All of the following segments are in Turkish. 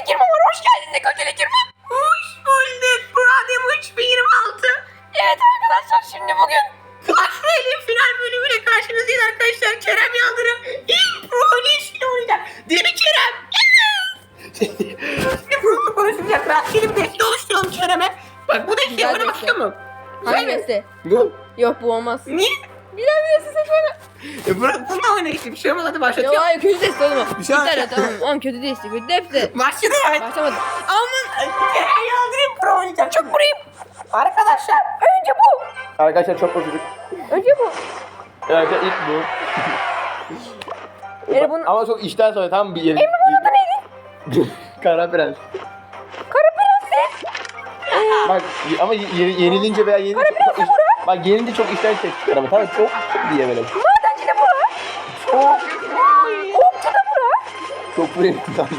Lekirma var. Hoş geldin de kötü Lekirma. Hoş bulduk. Buradayım 3026. Evet arkadaşlar şimdi bugün Aslı'nın final bölümüyle karşınızdayız arkadaşlar. Kerem Yıldırım ilk ilişkili oynayacak. Değil mi Kerem? Şimdi pro konuşacak. Rastgele bir deste oluşturalım Kerem'e. Bak bu desteği Güzel oynamak deste. istiyor mu? Güzel mi? deste? Bu. Yok bu olmaz. Niye? Bir deste seçmene. E bırak bunu oyna işte. Bir şey olmaz hadi Yok başlatıyorum. hayır kötü deste oğlum. Bir şey tane olmaz. tamam. Oğlum kötü deste. Kötü deste. Başladı evet. Başlamadı. Aman Yıldırım pro oynayacak. Çok burayım. Arkadaşlar önce bu. Arkadaşlar çok bozuluk. Önce bu. Arkadaşlar ilk bu. Yani bunun... Ama çok işten sonra tam bir yeri. Adı neydi? Kara Prens. Kara Prens'ti. Bak ama ye- yenilince veya yenilince çok, iş- Bak yenilince çok işten çektikler ama tamam çok diye böyle. Okçu da bura. Çok buraya tamam.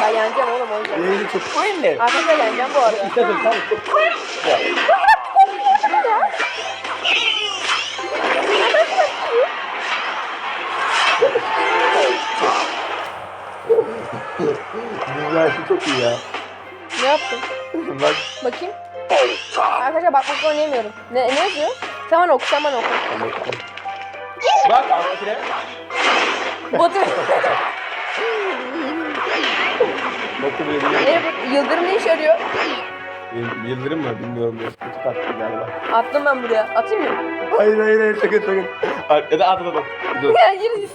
Ben yeneceğim oğlum o yüzden. Yenilince çok koyun ne? Arkadaşlar yeneceğim bu arada. Sonra tamam. Dünya çok iyi ya. Ne yaptın? Bak. Bakayım. Arkadaşlar bakmakla oynayamıyorum. Ne, ne yazıyor? Sen bana oku, sen bana oku. Bak. Batı. Bakın böyle bir ne, bu- yıldırım ne işe yarıyor? Yıl- Yıldırım mı bilmiyorum. Küçük attı galiba. Attım ben buraya. Atayım mı? Hayır hayır hayır sakın sakın. At- Ya da at at at. Dur. Ya yürü.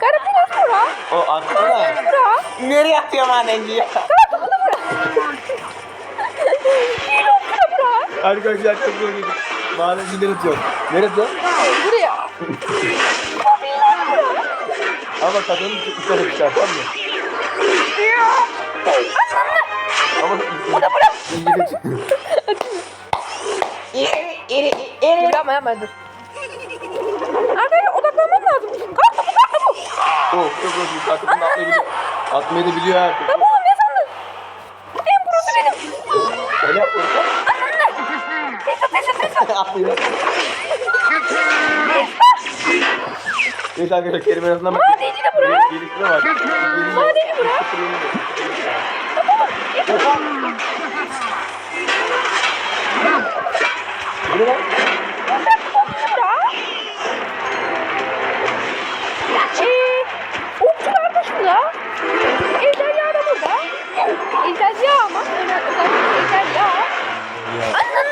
Kara Prens bura. O atsana. Bura. Nereye atıyor madenci ya? Yürü da bura. Arkadaşlar çok zor geliyor. Madenci nereye atıyor? Nereye atıyor? Buraya. Ama kadının çok yukarı çıkar tamam mı? Ama o da bırak. İri, iri, iri. Dur yapma yapma dur. Arkadaşlar odaklanmam lazım. Kart topu kart topu. Oh çok zor. Kadının da atmayı biliyor. Atmayı da biliyor artık. Oğlum ne sandın? En prosu benim. Öyle yapmıyorsun. Tesa tesa tesa. Atlıyor. Neyse arkadaşlar kelime arasından bak. Madenci de bura. Geliştirme var. Madenci bura. Bu ne lan? Ejderha da burada. Ejderha ama. Ejderha. Anladın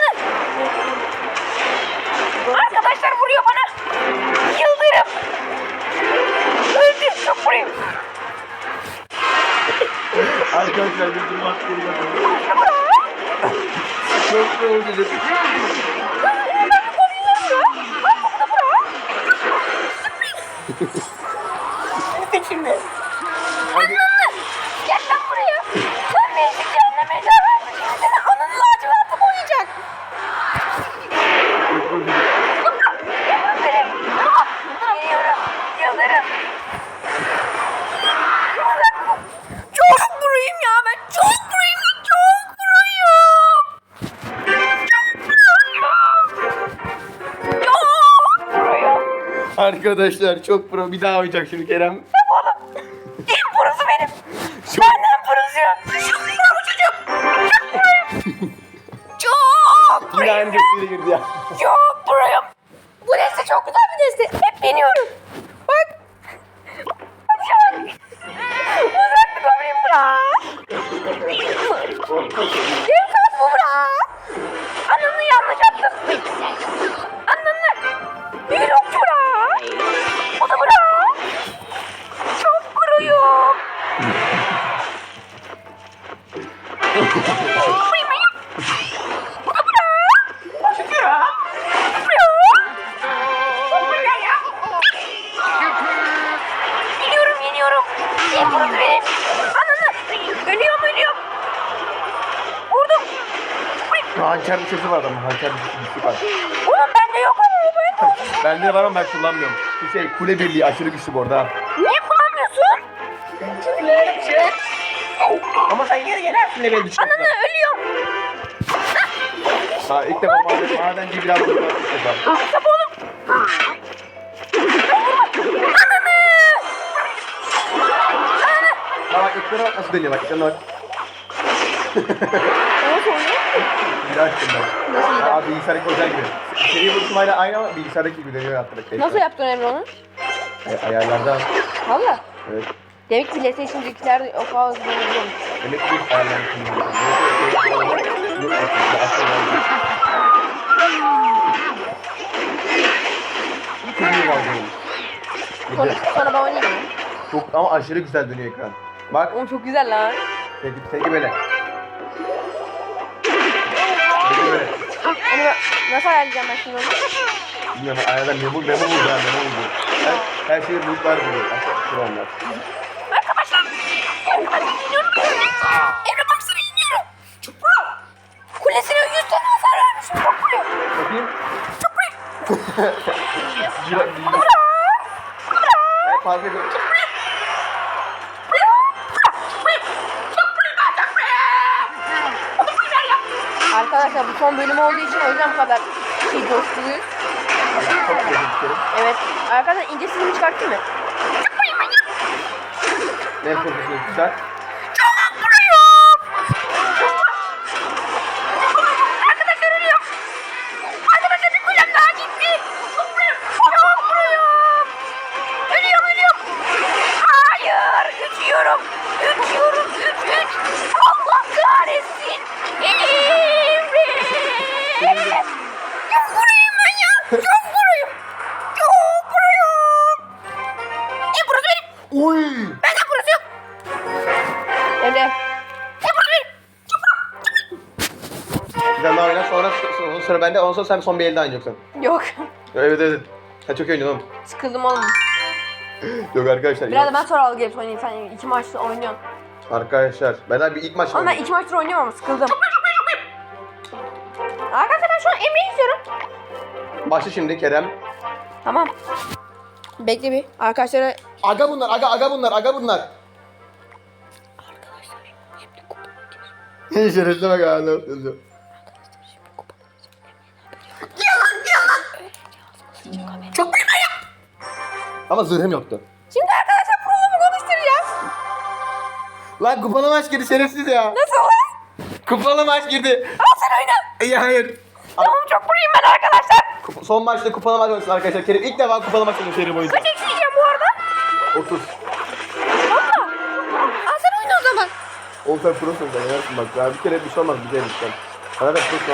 Arkadaşlar vuruyor bana. Vurayım. Arkadaşlar bir durma atlayı Çok zor dedim. Şimdi. Arkadaşlar çok pro bir daha oynayacak şimdi Kerem. En prosu benim. Benden prosu yok. Çok pro çocuğum. Çok. Çok Yine aynı desteğiyle girdi ya. Çok kule birliği aşırı güçlü bu arada. Niye kullanmıyorsun? Çünkü düşer. Ama sen yine yenersin level düşer. Ananı ölüyorum. Ha ilk defa maden, madenci biraz ilk defa. Stop oğlum. Ananı. Ha bak ekrana bak nasıl dönüyor bak ekrana bak. Nasıl oynuyor? Ben. Nasıl? Abi bilgisayardaki hocam gibi. Seri vuruşmayla aynı ama bilgisayardaki gibi dönüyor atladık. Nasıl yaptın Emre onu? E, ayarlardan. Valla. Evet. Demek ki PlayStation'dakiler o kadar hızlı oynuyormuş. Demek ki ayarlardan. Çok iyi var Sonra, sonra ben oynayayım? Çok ama aşırı güzel dönüyor ekran. Bak, Oğlum çok güzel lan. peki, peki böyle. Onu nasıl ayarlayacağım ben şimdi onu? Bilmiyorum ayarlar memo memo buldu ya memo buldu. Her, her şeyi bulutlar buluyor. Şu onlar. Arkadaşlar. Emre baksana iniyorum. Çupra. Kulesine 100 tane hasar vermişim. Çok vuruyor. Bakayım. Çok vuruyor. Cira, Ay, fark Arkadaşlar bu son bölüm olduğu için o yüzden bu kadar şey coşkuluyuz. Evet. Arkadaşlar ince sesimi çıkarttın mı? Ne profesyonel güzel. Emre. Tane daha oyna sonra sonra sıra bende ondan sonra sen son bir elde oynayacaksın. Yok. Evet evet. Ha çok iyi oynadın oğlum. Sıkıldım oğlum. Yok arkadaşlar. Biraz da ben sonra al gelip oynayayım. Sen iki maçta oynuyorsun. Arkadaşlar ben daha bir ilk maç Ama ben iki maçtır oynuyorum ama sıkıldım. Arkadaşlar ben şu an Emre'yi izliyorum. Başla şimdi Kerem. Tamam. Bekle bir. Arkadaşlara Aga bunlar, aga aga bunlar, aga bunlar. Şerefsiz bak ha. ne yapıyorsun? Yalan yalan. Çok büyük ya. Ama zırhım yoktu. Şimdi arkadaşlar programı konuşturacağız. Lan kupalı maç girdi şerefsiz ya. Nasıl lan? Kupalı maç girdi. Al sen oyna. İyi hayır. Tamam çok vurayım ben arkadaşlar. Kup- Son maçta kupalı maç oynadı arkadaşlar. Kerem ilk defa kupalı maç oynadı seri boyunca. Kaç ekleyeceğim bu arada? 30. Valla. Al sen oyna o zaman. Oğlum sen prosun sen yenersin bak. Ya bir kere bir şey olmaz bize lütfen. Sana da prosun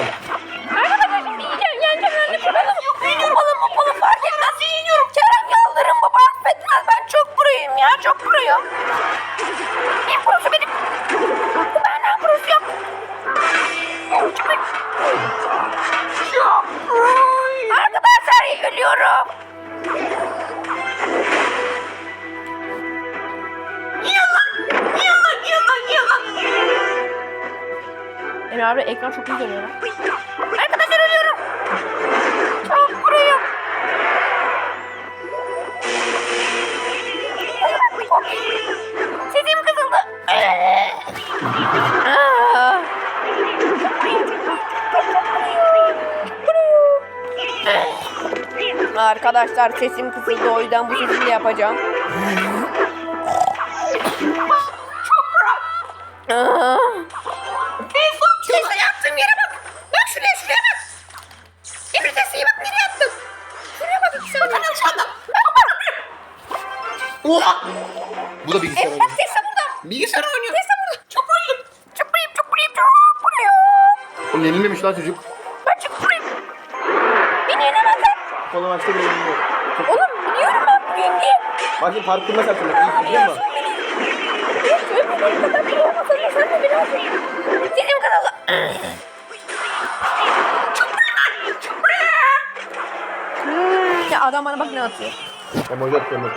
Arkadaşlar şimdi yiyeceğim yeneceğim yeneceğim. Kupalım kupalım kupalım fark etmez yeniyorum. Kerem Yıldırım baba affetmez. Ben çok burayım ya çok burayım. En burası benim. Abi ekran çok iyi dönüyor lan. Arkadaşlar ölüyorum. Çok burayım. Sesim kısıldı. Aa. Arkadaşlar sesim kısıldı o yüzden bu sesimi de yapacağım. Aa, Oha. Bu da bilgisayar bak Tesla burada. Bilgisayar oynuyor. Tesla burada. Çok burayım. Çok burayım çok burayım çok burayım. Oğlum yenilmemiş lan çocuk. Ben çok burayım. Beni yenemezler. Kupalı maçta bile yenilmiyor. Çok... Oğlum biliyorum ben burayım diye. Bak şimdi parkur nasıl yaptın? İyi biliyor musun? Yok öyle benim kadar olmasa bile sen de. Çok buraya. hmm, ya adam bana bak ne atıyor. Hoca atıyorum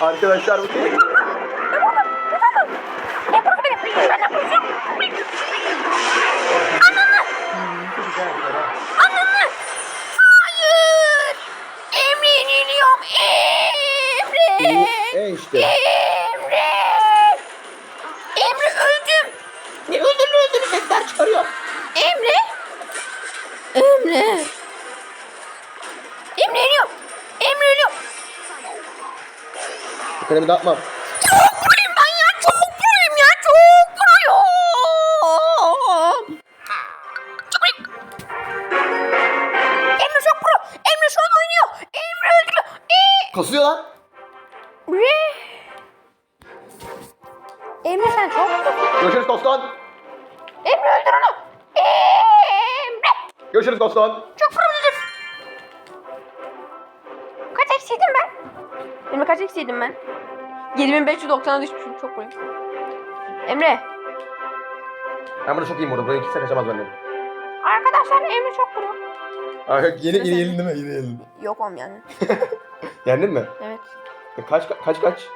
Arkadaşlar bu Kremi atmam. Çok kuruyum ben ya. Çok kuruyum ya. Çok kuruyum. Çok kuruyum. Emre çok kuru. Emre şu an oynuyor. Emre öldürüyor. Ee, Kasıyor lan. Bre. Emre sen çok Görüşürüz Koston. Emre öldür onu. Emre. Görüşürüz Koston. Eksiydim ben? 7590'a düşmüşüm çok buraya. Emre. Ben bunu çok iyiyim burada. Buraya kimse kaçamaz benden. Arkadaşlar Emre çok kuru. Aa, yok, yeni, yeni yenildin mi? Yeni yenildin. Yok oğlum yani. Yendin mi? Evet. Kaç kaç kaç?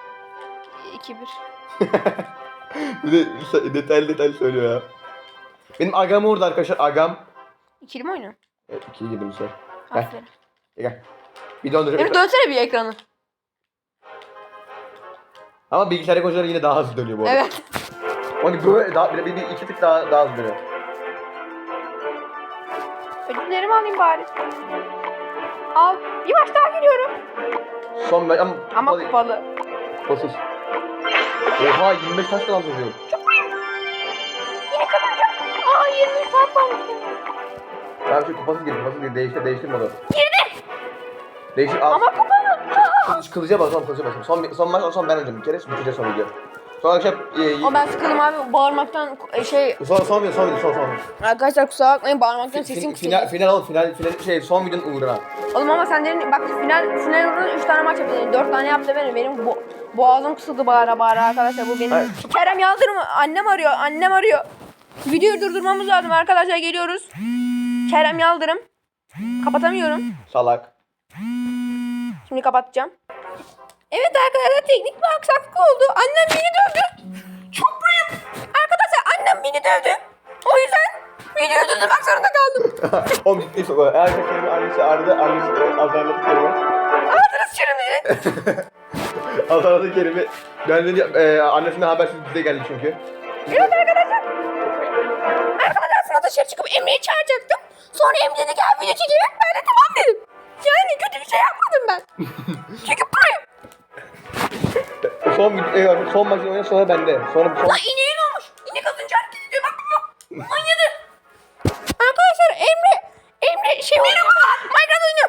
2-1. Bir de detaylı detaylı söylüyor ya. Benim agam orada arkadaşlar. Agam. İkili mi oynuyorsun? Evet, ikiye girdim bu sefer. Aferin. Gel. Bir döndür. Emre dönsene bir ekranı. Ama bilgisayar konucuları yine daha hızlı dönüyor bu arada. Evet. Hani böyle daha bir, bir, bir iki tık daha daha hızlı dönüyor. Ödüllerimi alayım bari. Al. Bir maç daha giriyorum. Son ben ama, Ama kupalı- kupalı. kupasız. Oha 25 taş kadar tutuyor. Yine kazanacağım. Aa 23 saat kalmıştı. Ben şu kupasız girdim. Kupasız girdim. Değiştir değiştir modu. Girdim. Değiştir al. Ama kupalı. Kılıç, kılıca son kılıca bas. Son, son maç, son ben önce bir kere, biteceğiz son video. Son akşam, e, Ama ben sıkıldım abi bağırmaktan e, şey son, son video, son video, son, son. arkadaşlar kusura bakmayın bağırmaktan sesim kısıldı. final, final oğlum, final, final, şey, son videonun uğruna. Oğlum ama sen derin bak final final uğruna 3 tane maç yaptın. 4 tane yaptı benim. Benim bo boğazım kısıldı bağıra bağıra arkadaşlar bu benim. Hayır. Kerem Yaldırım annem arıyor. Annem arıyor. Videoyu durdurmamız lazım arkadaşlar geliyoruz. Kerem Yaldırım. Kapatamıyorum. Salak. Şimdi kapatacağım. Evet arkadaşlar teknik bir aksaklık oldu. Annem beni dövdü. Çok büyük. Arkadaşlar annem beni dövdü. O yüzden videoyu durdurmak zorunda kaldım. oğlum ciddi soru. Eğer ki Kerim'in annesi aradı, annesi azarladı Kerim'i. Ağzını sıçarım dedi. azarladı. Ben dedi, e, annesinden habersiz bize geldi çünkü. Evet arkadaşlar. Arkadaşlar aslında dışarı çıkıp Emre'yi çağıracaktım. Sonra Emre dedi gel video çekelim. Ben de tamam dedim. Yani kötü bir şey yapmadım ben. Çünkü proyum. Son, e, son maçın oynadı sonra bende. Sonra son... Lan ineğin olmuş. İnek az önce hareket ediyor. Bak bak. Manyadı. Arkadaşlar Emre Emre şey oynuyor. Minecraft oynuyor.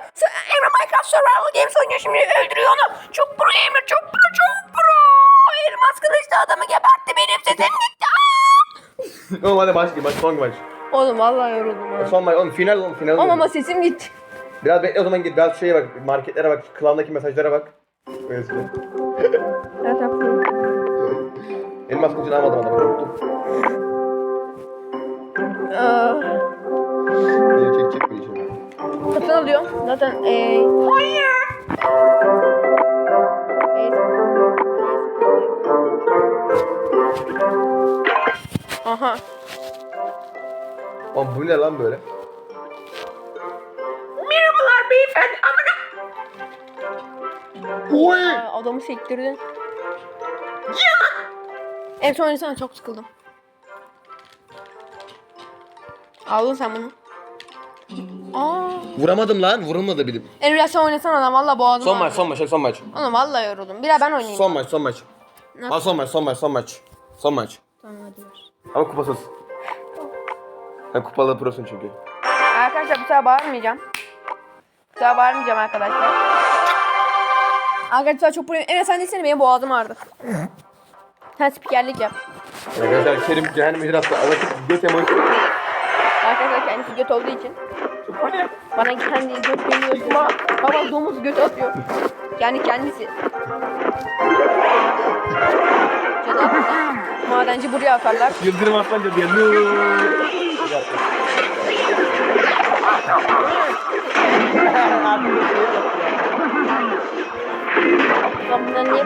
Emre Minecraft Survival Games oynuyor şimdi öldürüyor onu. Çok pro Emre çok pro çok pro. Elmas kılıçlı adamı gebertti benim sesim gitti. Oğlum hadi maç maç son maç. Oğlum vallahi yoruldum ha. Son maç, oğlum final oğlum final. Oğlum. ama sesim gitti. Biraz bekle o zaman git, biraz şeye bak, marketlere bak, klandaki mesajlara bak. Öyle söyle. Evet haklısın. Elmas kılıcını almadım adamı, unuttum. Aa, Beni çekecek mi şimdi? satın alıyorum. Zaten eee... Hayır. Aha. Oğlum bu ne lan böyle? Oy! Aa, adamı sektirdin. En son oynasana çok sıkıldım. Aldın sen bunu. Aa. Vuramadım lan, vurulmadı bilim. Emre sen oynasana lan valla boğazım Son maç, son maç, son maç. Oğlum valla yoruldum. Bir daha ben oynayayım. Son maç, son maç. Ne? Ha son maç, son maç, son maç. Son maç. Tamam hadi ver. Ama kupasız. Sen kupalı prosun çünkü. Arkadaşlar bu sefer bağırmayacağım. Bu sefer bağırmayacağım arkadaşlar. Arkadaşlar çok buraya... Evet sen değilsene benim boğazım ağrıdı. Sen spikerlik yap. Arkadaşlar Kerim cehennem icraatı. Anlatıp göt emoji. Arkadaşlar kendisi göt olduğu için. Bana kendi göt geliyor. Baba, baba domuz göt atıyor. Yani kendisi. Madenci buraya akarlar. Yıldırım Arslanca diye. Nuuu. Ben bunları niye.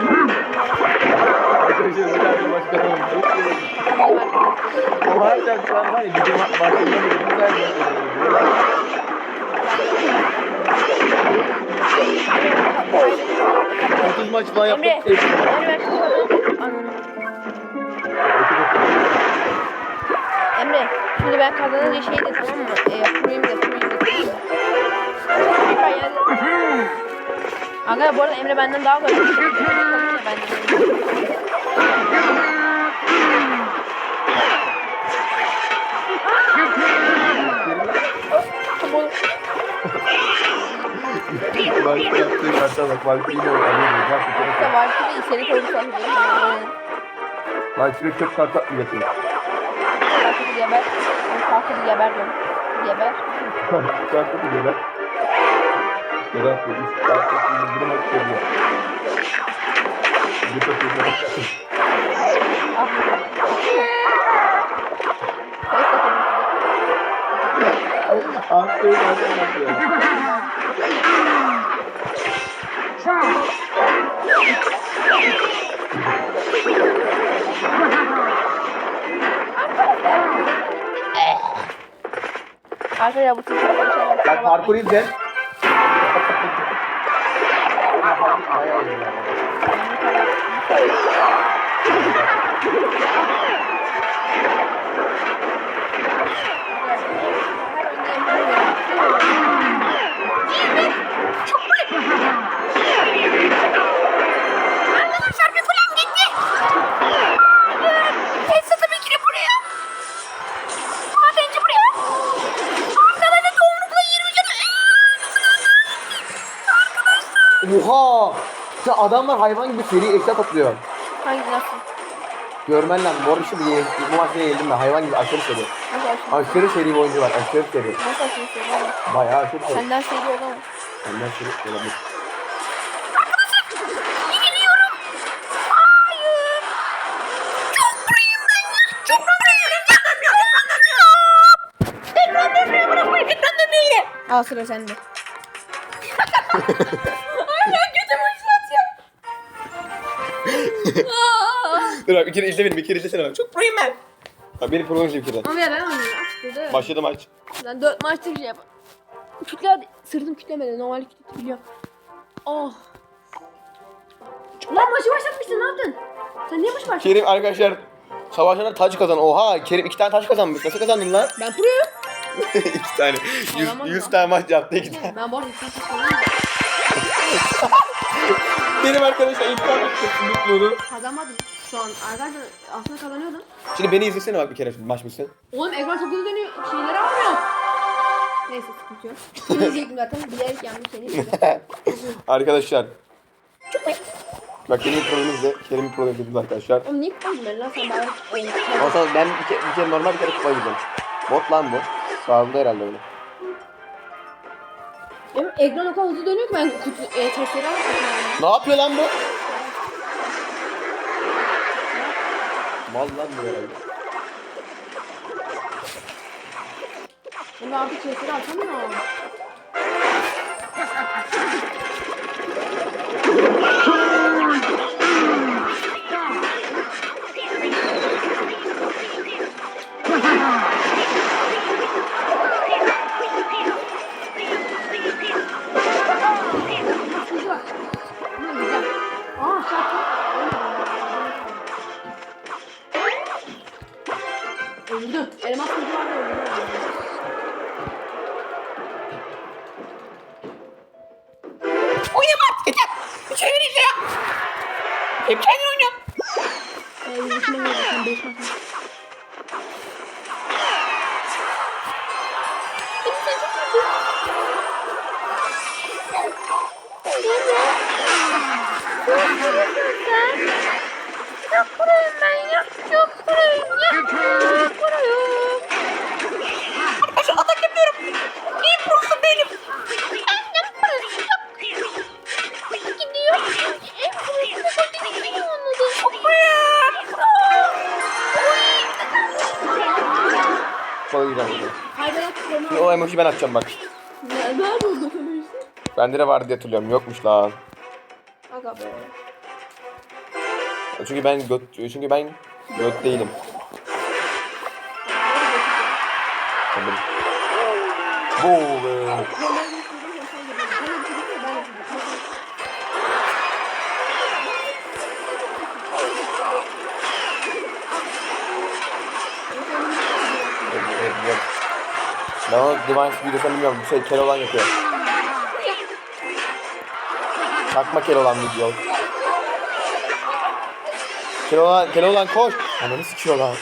O harbiden şu an var ya bizim başımda bir güzel bir Otuz maç falan Emre. yaptık. Emre. Ananı. Emre, şimdi ben kazanınca şey de tamam mı? E, kurayım da kurayım da kurayım da. Aga bu arada Emre benden daha kolay. Bak yaptığı karta bak. Bak yine o alıyor. Bak bir kere. İşte var ki de içeri koyursan. Sürekli çok kart atmayacaksın. Kalkıp geber. Kalkıp geber diyorum. Geber. Da geber. এরা মুদ্রণ করল আসলে যাব। আর পার করি দেন atalım. Aferin aferin. Arkadaşlar bu çocuklar konuşamaz. Bak parkur izle. Arkadaşlar bir kulem gitti. Neyse tabii ki de buraya. Madenci buraya. Arkadaşlar çoğunlukla 20 canı. Oha! Ya adamlar hayvan gibi seri eşya topluyor. Hangi nasıl? Görmen lazım. Bu arada şu bir bu maçta yenildim ben. Hayvan gibi aşırı seri. Nasıl açıyorsun? Aşırı seri bir oyuncu var. Aşırı seri. Nasıl açıyorsun? oğlum? Bayağı aşırı seri. Senden diyor ama. Senden seri olabilir. Yeniliyorum. Hayır. Çok Dur bak bir kere izle beni. Bir kere izlesene bak. Çok Burayım ben. Bak beni izle bir kere. Ama ya ben oynuyorum. Burada. Başladı maç. Ben dört maçta şey yap. Kütle hadi. Sırtım kütlemedi. Normal kütle biliyorum. Oh. Lan maçı başlatmışsın ne yaptın? Sen niye maçı başlattın? Kerim arkadaşlar savaşlarda taç kazan. Oha Kerim iki tane taç kazanmış. Nasıl kazandın lan? Ben proyum. iki tane. Yüz, Olamaz yüz tane maç yaptı iki tane. Ben bu arada ilk maçı kazandım. Benim arkadaşlar intikam ettim mutluluğunu. Kazanmadım. Şu an arkadaşlar aslında kazanıyordum. Şimdi beni izlesene bak bir kere şimdi maç bitsin. Oğlum ekran çok hızlı dönüyor. Şeyleri almıyor. Neyse sıkıntı yok. Seni izleyecektim zaten. Bilerek yandım seni izleyeceğim. Arkadaşlar. Bak benim programı izle. Kerim'in programı izledim arkadaşlar. Oğlum niye kupadın ben lan sen bari oyun. Sonra ben bir kere, bir kere normal bir kere kupaya gideceğim. Bot lan bu. Sağında herhalde öyle. Benim ekran o kadar hızlı dönüyor ki ben kutu, e, testleri almışım. Ne yapıyor lan bu? Mal lan bu herhalde. Ben artık testleri açamıyorum. Gideceğim. Hayvanat Şimdi tutuyorum. o emoji ben atacağım bak. Nerede oldu işte? Bende de vardı diye hatırlıyorum. Yokmuş lan. Aga be. Çünkü ben göt, çünkü ben göt değilim. Tabii. Bu Ben o Divine videosunu bilmiyorum. Bu şey Keloğlan yapıyor. Çakma Keloğlan video. Keloğlan, Keloğlan koş. Ananı sikiyor lan.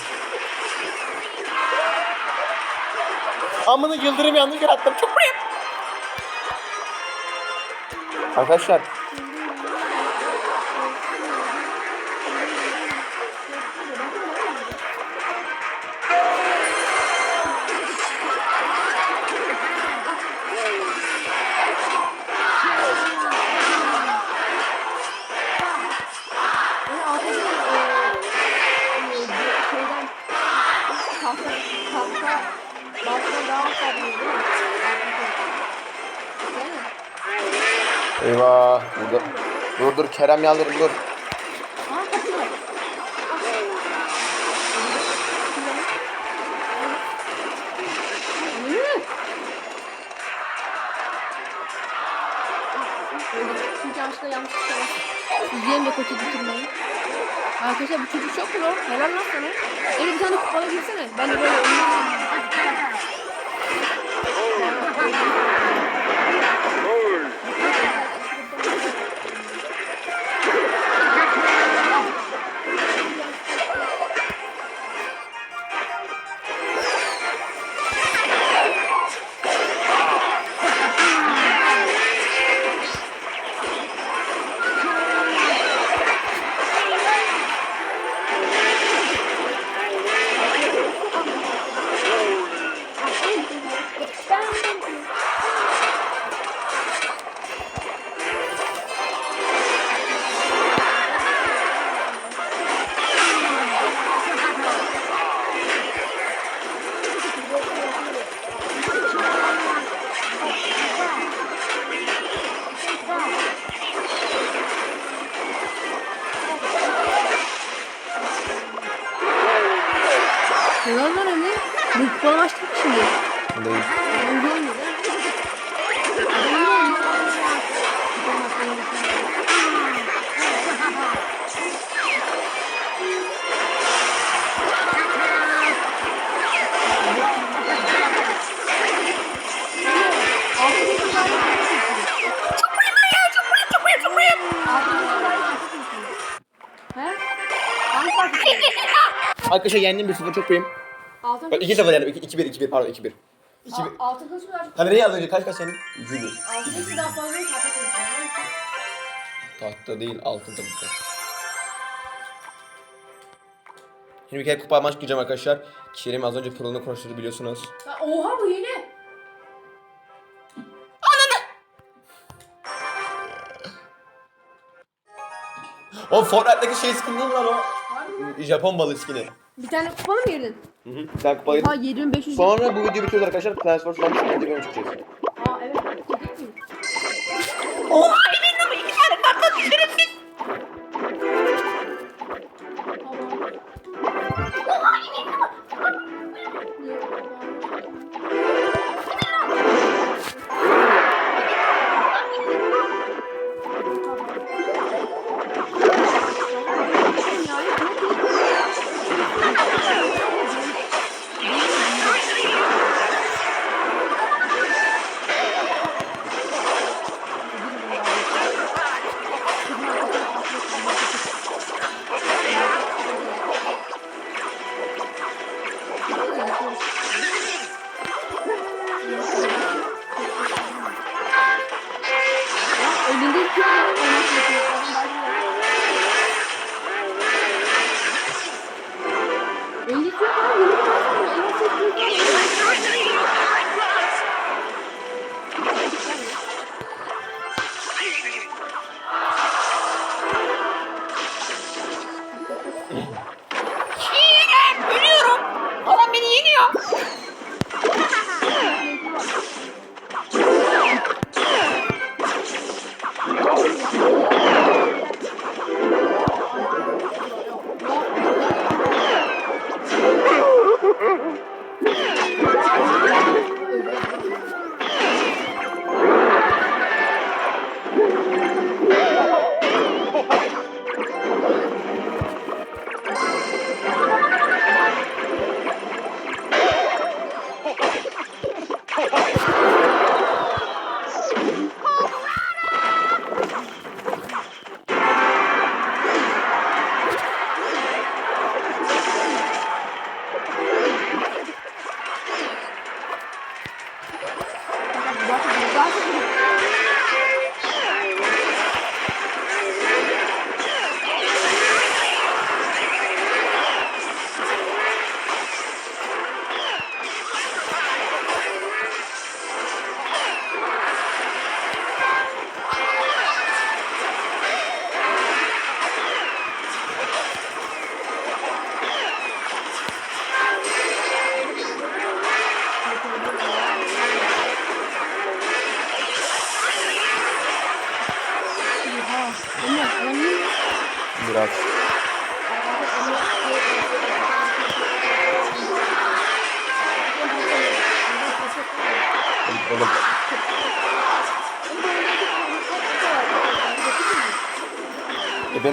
Amına yıldırım yanlış yere attım. Çok. Arkadaşlar. Kerem Yaldırım dur. Çünkü yanlışlıkla yanlış. İzleyelim de kötü bitirmeyin. Arkadaşlar bu çocuk çok pro. Helal lan sana. Öyle bir tane kupalı girsene. Ben de böyle oynayayım. Arkadaşlar yendim bir sıfır çok iyiyim. Altın Bak 2 0 yendim. 2 1 2 1 pardon 2 1. 2 1. Altın kılıç mı? Hani neyi az önce kaç kaç yendin? 2 1. Altın kılıç daha fazla değil, tahta kılıç. Tahta değil altın tabii ki. Şimdi bir kere kupa maç gireceğim arkadaşlar. Kerim az önce Pro'nu konuşturdu biliyorsunuz. Ha, Oha bu yeni. O Fortnite'daki şey skin değil mi lan o? Harbi mi? Japon balığı skini. Bir tane kupa mı girdin? Hı hı. Sen kupayı... Ha 7500. Sonra bu videoyu bitiriyoruz arkadaşlar. Transformers'dan bir sıkıntı bölüm çıkacağız. Aa evet. Çekik mi? Oha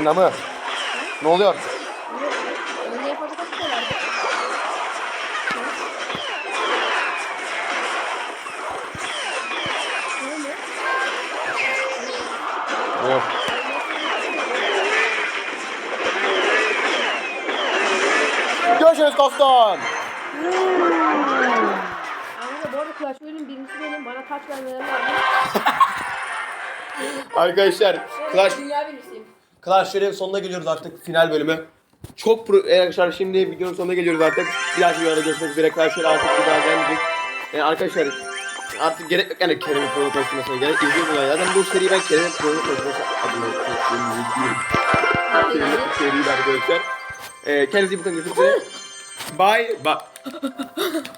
namı. Ne oluyor? Yok. Görüşürüz Koston. Bu arada Clash Royale'in birincisi benim. Bana kaç vermeleri lazım. Arkadaşlar Clash Dünya birincisiyim. Clash Royale'in sonuna geliyoruz artık final bölümü. Çok pro evet arkadaşlar şimdi videonun sonuna geliyoruz artık. Bir dahaki videoda görüşmek üzere. Clash Royale artık bir daha gelmeyecek. Yani arkadaşlar artık gerek yok yani Kerem'in pro konuşmasına gerek izliyorum ya. Zaten bu seriyi ben Kerem'in pro konuşması adına izliyorum. Kerem'in seriyi arkadaşlar. Ee, kendinize iyi bakın. Bye. Bye.